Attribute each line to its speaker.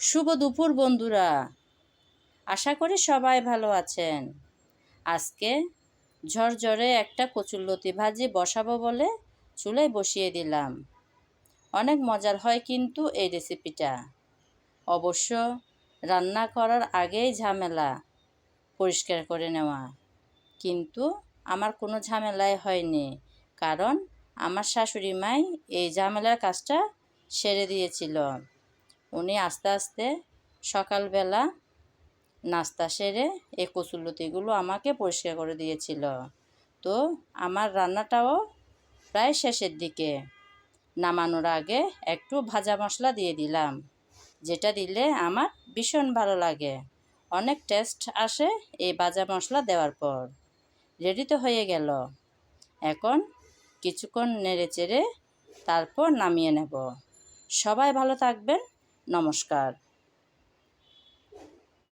Speaker 1: শুভ দুপুর বন্ধুরা। আশা করি সবাই ভালো আছেন। আজকে ঝরঝরে একটা কচুরলতি ভাজি বসাবো বলে চুলায় বসিয়ে দিলাম। অনেক মজার হয় কিন্তু এই রেসিপিটা। অবশ্য রান্না করার আগেই ঝামেলা পরিষ্কার করে নেওয়া। কিন্তু আমার কোনো ঝামেলাই হয়নি, কারণ আমার শাশুড়ি মাই এই ঝামেলার কাজটা সেরে দিয়েছিল। উনি আস্তে আস্তে সকালবেলা নাস্তা সেরে এই কচুরলতিগুলো আমাকে পরিষ্কার করে দিয়েছিল। তো আমার রান্নাটাও প্রায় শেষের দিকে। নামানোর আগে একটু ভাজা মশলা দিয়ে দিলাম, যেটা দিলে আমার ভীষণ ভালো লাগে। অনেক টেস্ট আসে এই ভাজা মশলা দেওয়ার পর। রেডি তো হয়ে গেল। এখন কিছুক্ষণ নেড়ে চেড়ে তারপর নামিয়ে নেব। সবাই ভালো থাকবেন। নমস্কার।